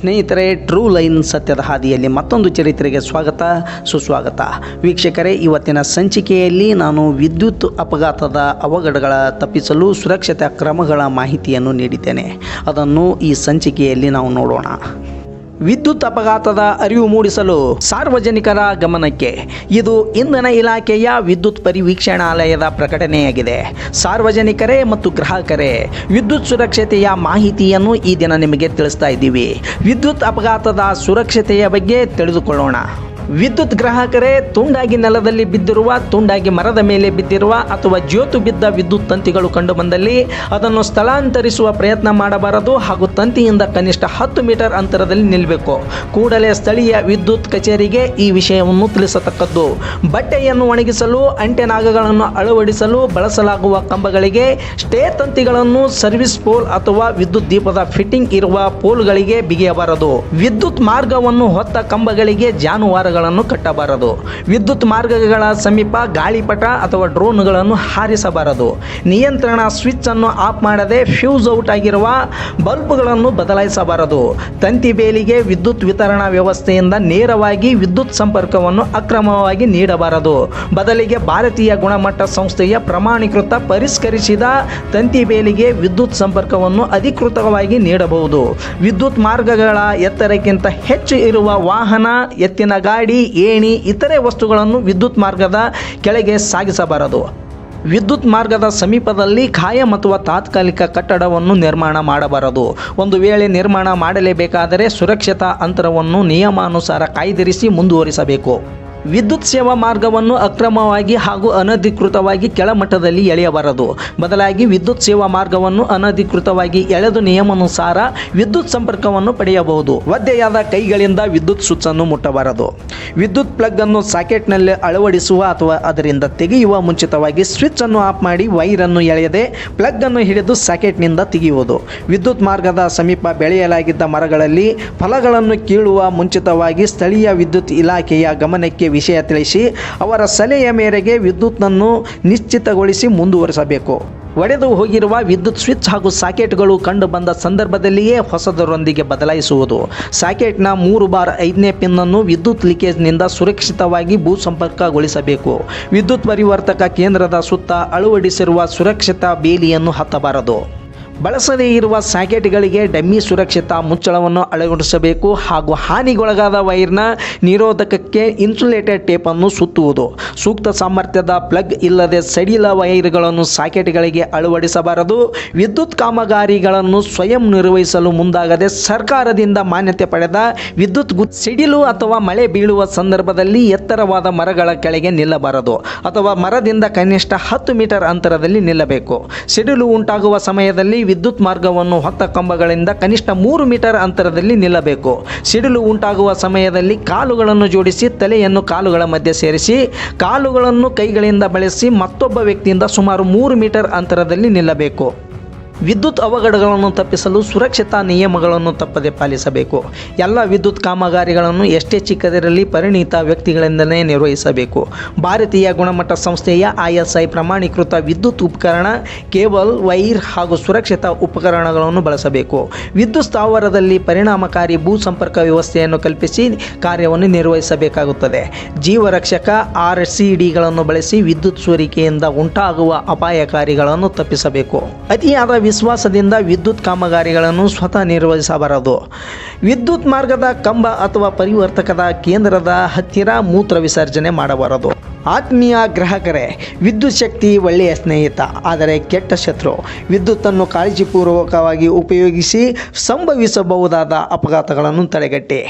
ಸ್ನೇಹಿತರೆ true line ಸತ್ಯದ ಹಾದಿಯಲ್ಲಿ ಮತ್ತೊಂದು ಚರಿತ್ರೆಗೆ ಸ್ವಾಗತ, ಸುಸ್ವಾಗತ. ವೀಕ್ಷಕರೇ, ಇವತ್ತಿನ ಸಂಚಿಕೆಯಲ್ಲಿ ನಾನು ವಿದ್ಯುತ್ ಅಪಘಾತದ ಅವಘಡಗಳ ತಪ್ಪಿಸಲು ಸುರಕ್ಷತಾ ಕ್ರಮಗಳ ಮಾಹಿತಿಯನ್ನು ನೀಡಿದ್ದೇನೆ. ಅದನ್ನು ಈ ಸಂಚಿಕೆಯಲ್ಲಿ ನಾವು ನೋಡೋಣ. ವಿದ್ಯುತ್ ಅಪಘಾತದ ಅರಿವು ಮೂಡಿಸಲು ಸಾರ್ವಜನಿಕರ ಗಮನಕ್ಕೆ. ಇದು ಇಂಧನ ಇಲಾಖೆಯ ವಿದ್ಯುತ್ ಪರಿವೀಕ್ಷಣಾಲಯದ ಪ್ರಕಟಣೆಯಾಗಿದೆ. ಸಾರ್ವಜನಿಕರೇ ಮತ್ತು ಗ್ರಾಹಕರೇ, ವಿದ್ಯುತ್ ಸುರಕ್ಷತೆಯ ಮಾಹಿತಿಯನ್ನು ಈ ದಿನ ನಿಮಗೆ ತಿಳಿಸ್ತಾ ಇದ್ದೀವಿ. ವಿದ್ಯುತ್ ಅಪಘಾತದ ಸುರಕ್ಷತೆಯ ಬಗ್ಗೆ ತಿಳಿದುಕೊಳ್ಳೋಣ. ವಿದ್ಯುತ್ ಗ್ರಾಹಕರೇ, ತುಂಡಾಗಿ ನೆಲದಲ್ಲಿ ಬಿದ್ದಿರುವ, ತುಂಡಾಗಿ ಮರದ ಮೇಲೆ ಬಿದ್ದಿರುವ ಅಥವಾ ಜ್ಯೋತು ಬಿದ್ದ ವಿದ್ಯುತ್ ತಂತಿಗಳು ಕಂಡು ಬಂದಲ್ಲಿ ಅದನ್ನು ಸ್ಥಳಾಂತರಿಸುವ ಪ್ರಯತ್ನ ಮಾಡಬಾರದು ಹಾಗೂ ತಂತಿಯಿಂದ ಕನಿಷ್ಠ ಹತ್ತು ಮೀಟರ್ ಅಂತರದಲ್ಲಿ ನಿಲ್ಲಬೇಕು ಕೂಡಲೇ ಸ್ಥಳೀಯ ವಿದ್ಯುತ್ ಕಚೇರಿಗೆ ಈ ವಿಷಯವನ್ನು ತಿಳಿಸತಕ್ಕದ್ದು. ಬಟ್ಟೆಯನ್ನು ಒಣಗಿಸಲು ಅಂಟೆನಾಗಗಳನ್ನು ಅಳವಡಿಸಲು ಬಳಸಲಾಗುವ ಕಂಬಗಳಿಗೆ ಸ್ಟೇ ತಂತಿಗಳನ್ನು, ಸರ್ವಿಸ್ ಪೋಲ್ ಅಥವಾ ವಿದ್ಯುತ್ ದೀಪದ ಫಿಟ್ಟಿಂಗ್ ಇರುವ ಪೋಲ್ಗಳಿಗೆ ಬಿಗಿಯಬಾರದು. ವಿದ್ಯುತ್ ಮಾರ್ಗವನ್ನು ಹೊತ್ತ ಕಂಬಗಳಿಗೆ ಜಾನುವಾರುಗಳನ್ನು ಕಟ್ಟಬಾರದು. ವಿದ್ಯುತ್ ಮಾರ್ಗಗಳ ಸಮೀಪ ಗಾಳಿಪಟ ಅಥವಾ ಡ್ರೋನ್ಗಳನ್ನು ಹಾರಿಸಬಾರದು. ನಿಯಂತ್ರಣ ಸ್ವಿಚ್ ಅನ್ನು ಆಫ್ ಮಾಡದೆ ಫ್ಯೂಸ್ ಔಟ್ ಆಗಿರುವ ಬಲ್ಬ್ಗಳನ್ನು ಬದಲಾಯಿಸಬಾರದು. ತಂತಿ ಬೇಲಿಗೆ ವಿದ್ಯುತ್ ವಿತರಣಾ ವ್ಯವಸ್ಥೆಯಿಂದ ನೇರವಾಗಿ ವಿದ್ಯುತ್ ಸಂಪರ್ಕವನ್ನು ಅಕ್ರಮವಾಗಿ ನೀಡಬಾರದು. ಬದಲಿಗೆ ಭಾರತೀಯ ಗುಣಮಟ್ಟ ಸಂಸ್ಥೆಯ ಪ್ರಮಾಣೀಕೃತ ಪರಿಷ್ಕರಿಸಿದ ತಂತಿ ಬೇಲಿಗೆ ವಿದ್ಯುತ್ ಸಂಪರ್ಕವನ್ನು ಅಧಿಕೃತವಾಗಿ ನೀಡಬಹುದು. ವಿದ್ಯುತ್ ಮಾರ್ಗಗಳ ಎತ್ತರಕ್ಕಿಂತ ಹೆಚ್ಚು ಇರುವ ವಾಹನ, ಎತ್ತಿನ ಗಾಡಿ ಏಣಿ ಇತರೆ ವಸ್ತುಗಳನ್ನು ವಿದ್ಯುತ್ ಮಾರ್ಗದ ಕೆಳಗೆ ಸಾಗಿಸಬಾರದು. ವಿದ್ಯುತ್ ಮಾರ್ಗದ ಸಮೀಪದಲ್ಲಿ ಕಾಯಂ ಅಥವಾ ತಾತ್ಕಾಲಿಕ ಕಟ್ಟಡವನ್ನು ನಿರ್ಮಾಣ ಮಾಡಬಾರದು. ಒಂದು ವೇಳೆ ನಿರ್ಮಾಣ ಮಾಡಲೇಬೇಕಾದರೆ ಸುರಕ್ಷತಾ ಅಂತರವನ್ನು ನಿಯಮಾನುಸಾರ ಕಾಯ್ದಿರಿಸಿ ಮುಂದುವರಿಸಬೇಕು. ವಿದ್ಯುತ್ ಸೇವಾ ಮಾರ್ಗವನ್ನು ಅಕ್ರಮವಾಗಿ ಹಾಗೂ ಅನಧಿಕೃತವಾಗಿ ಕೆಳಮಟ್ಟದಲ್ಲಿ ಎಳೆಯಬಾರದು. ಬದಲಾಗಿ ವಿದ್ಯುತ್ ಸೇವಾ ಮಾರ್ಗವನ್ನು ಅನಧಿಕೃತವಾಗಿ ಎಳೆದು ನಿಯಮಾನುಸಾರ ವಿದ್ಯುತ್ ಸಂಪರ್ಕವನ್ನು ಪಡೆಯಬಹುದು. ಒದ್ದೆಯಾದ ಕೈಗಳಿಂದ ವಿದ್ಯುತ್ ಸ್ವಿಚ್ ಅನ್ನು ಮುಟ್ಟಬಾರದು. ವಿದ್ಯುತ್ ಪ್ಲಗ್ ಅನ್ನು ಸಾಕೆಟ್ನಲ್ಲಿ ಅಳವಡಿಸುವ ಅಥವಾ ಅದರಿಂದ ತೆಗೆಯುವ ಮುಂಚಿತವಾಗಿ ಸ್ವಿಚ್ ಅನ್ನು ಆಫ್ ಮಾಡಿ ವೈರ್ ಅನ್ನು ಎಳೆಯದೆ ಪ್ಲಗ್ ಅನ್ನು ಹಿಡಿದು ಸಾಕೆಟ್ನಿಂದ ತೆಗೆಯುವುದು. ವಿದ್ಯುತ್ ಮಾರ್ಗದ ಸಮೀಪ ಬೆಳೆಯಲಾಗಿದ್ದ ಮರಗಳಲ್ಲಿ ಫಲಗಳನ್ನು ಕೀಳುವ ಮುಂಚಿತವಾಗಿ ಸ್ಥಳೀಯ ವಿದ್ಯುತ್ ಇಲಾಖೆಯ ಗಮನಕ್ಕೆ ವಿಷಯ ತಿಳಿಸಿ ಅವರ ಸಲಹೆಯ ಮೇರೆಗೆ ವಿದ್ಯುತ್ನನ್ನು ನಿಶ್ಚಿತಗೊಳಿಸಿ ಮುಂದುವರಿಸಬೇಕು. ಒಡೆದು ಹೋಗಿರುವ ವಿದ್ಯುತ್ ಸ್ವಿಚ್ ಹಾಗೂ ಸಾಕೆಟ್ಗಳು ಕಂಡು ಬಂದ ಸಂದರ್ಭದಲ್ಲಿಯೇ ಹೊಸದರೊಂದಿಗೆ ಬದಲಾಯಿಸುವುದು. ಸಾಕೆಟ್ನ ಮೂರು ಬಾರ್ ಐದನೇ ಪಿನ್ನನ್ನು ವಿದ್ಯುತ್ ಲೀಕೇಜ್ನಿಂದ ಸುರಕ್ಷಿತವಾಗಿ ಭೂ ಸಂಪರ್ಕಗೊಳಿಸಬೇಕು ವಿದ್ಯುತ್ ಪರಿವರ್ತಕ ಕೇಂದ್ರದ ಸುತ್ತ ಅಳವಡಿಸಿರುವ ಸುರಕ್ಷಿತ ಬೇಲಿಯನ್ನು ಹತ್ತಬಾರದು. ಬಳಸದೇ ಇರುವ ಸ್ಯಾಕೆಟ್ಗಳಿಗೆ ಡಮ್ಮಿ ಸುರಕ್ಷಿತ ಮುಚ್ಚಳವನ್ನು ಅಳವಡಿಸಬೇಕು ಹಾಗೂ ಹಾನಿಗೊಳಗಾದ ವೈರ್ನ ನಿರೋಧಕಕ್ಕೆ ಇನ್ಸುಲೇಟೆಡ್ ಟೇಪನ್ನು ಸುತ್ತುವುದು. ಸೂಕ್ತ ಸಾಮರ್ಥ್ಯದ ಪ್ಲಗ್ ಇಲ್ಲದೆ ಸಡಿಲ ವೈರ್ಗಳನ್ನು ಸಾಕೆಟ್ಗಳಿಗೆ ಅಳವಡಿಸಬಾರದು. ವಿದ್ಯುತ್ ಕಾಮಗಾರಿಗಳನ್ನು ಸ್ವಯಂ ನಿರ್ವಹಿಸಲು ಮುಂದಾಗದೆ ಸರ್ಕಾರದಿಂದ ಮಾನ್ಯತೆ ಪಡೆದ ವಿದ್ಯುತ್ ಸಿಡಿಲು ಅಥವಾ ಮಳೆ ಬೀಳುವ ಸಂದರ್ಭದಲ್ಲಿ ಎತ್ತರವಾದ ಮರಗಳ ಕೆಳಗೆ ನಿಲ್ಲಬಾರದು ಅಥವಾ ಮರದಿಂದ ಕನಿಷ್ಠ ಹತ್ತು ಮೀಟರ್ ಅಂತರದಲ್ಲಿ ನಿಲ್ಲಬೇಕು. ಸಿಡಿಲು ಉಂಟಾಗುವ ಸಮಯದಲ್ಲಿ ವಿದ್ಯುತ್ ಮಾರ್ಗವನ್ನು ಹೊತ್ತ ಕಂಬಗಳಿಂದ ಕನಿಷ್ಠ ಮೂರು ಮೀಟರ್ ಅಂತರದಲ್ಲಿ ನಿಲ್ಲಬೇಕು. ಸಿಡಿಲು ಉಂಟಾಗುವ ಸಮಯದಲ್ಲಿ ಕಾಲುಗಳನ್ನು ಜೋಡಿಸಿ ತಲೆಯನ್ನು ಕಾಲುಗಳ ಮಧ್ಯೆ ಸೇರಿಸಿ, ಕಾಲುಗಳನ್ನು ಕೈಗಳಿಂದ ಬಳಸಿ ಮತ್ತೊಬ್ಬ ವ್ಯಕ್ತಿಯಿಂದ ಸುಮಾರು ಮೂರು ಮೀಟರ್ ಅಂತರದಲ್ಲಿ ನಿಲ್ಲಬೇಕು. ವಿದ್ಯುತ್ ಅವಘಡಗಳನ್ನು ತಪ್ಪಿಸಲು ಸುರಕ್ಷತಾ ನಿಯಮಗಳನ್ನು ತಪ್ಪದೆ ಪಾಲಿಸಬೇಕು. ಎಲ್ಲ ವಿದ್ಯುತ್ ಕಾಮಗಾರಿಗಳನ್ನು ಎಷ್ಟೇ ಚಿಕ್ಕದಿರಲಿ ಪರಿಣಿತ ವ್ಯಕ್ತಿಗಳಿಂದಲೇ ನಿರ್ವಹಿಸಬೇಕು. ಭಾರತೀಯ ಗುಣಮಟ್ಟ ಸಂಸ್ಥೆಯ ಐಎಸ್ಐ ಪ್ರಮಾಣೀಕೃತ ವಿದ್ಯುತ್ ಉಪಕರಣ ಕೇಬಲ್, ವೈರ್ ಹಾಗೂ ಸುರಕ್ಷತಾ ಉಪಕರಣಗಳನ್ನು ಬಳಸಬೇಕು. ವಿದ್ಯುತ್ ಸ್ಥಾವರದಲ್ಲಿ ಪರಿಣಾಮಕಾರಿ ಭೂ ಸಂಪರ್ಕ ವ್ಯವಸ್ಥೆಯನ್ನು ಕಲ್ಪಿಸಿ ಕಾರ್ಯವನ್ನು ನಿರ್ವಹಿಸಬೇಕಾಗುತ್ತದೆ. ಜೀವರಕ್ಷಕ ಆರ್ ಸಿ ಡಿಗಳನ್ನು ಬಳಸಿ ವಿದ್ಯುತ್ ಸೋರಿಕೆಯಿಂದ ಉಂಟಾಗುವ ಅಪಾಯಕಾರಿಗಳನ್ನು ತಪ್ಪಿಸಬೇಕು. ಅತಿಯಾದ ವಿಶ್ವಾಸದಿಂದ ವಿದ್ಯುತ್ ಕಾಮಗಾರಿಗಳನ್ನು ಸ್ವತಃ ನಿರ್ವಹಿಸಬಾರದು. ವಿದ್ಯುತ್ ಮಾರ್ಗದ ಕಂಬ ಅಥವಾ ಪರಿವರ್ತಕದ ಕೇಂದ್ರದ ಹತ್ತಿರ ಮೂತ್ರ ವಿಸರ್ಜನೆ ಮಾಡಬಾರದು. ಆತ್ಮೀಯ ಗ್ರಾಹಕರೇ, ವಿದ್ಯುತ್ ಶಕ್ತಿ ಒಳ್ಳೆಯ ಸ್ನೇಹಿತ, ಆದರೆ ಕೆಟ್ಟ ಶತ್ರು. ವಿದ್ಯುತ್ತನ್ನು ಕಾಳಜಿಪೂರ್ವಕವಾಗಿ ಉಪಯೋಗಿಸಿ ಸಂಭವಿಸಬಹುದಾದ ಅಪಘಾತಗಳನ್ನು ತಡೆಗಟ್ಟಿ.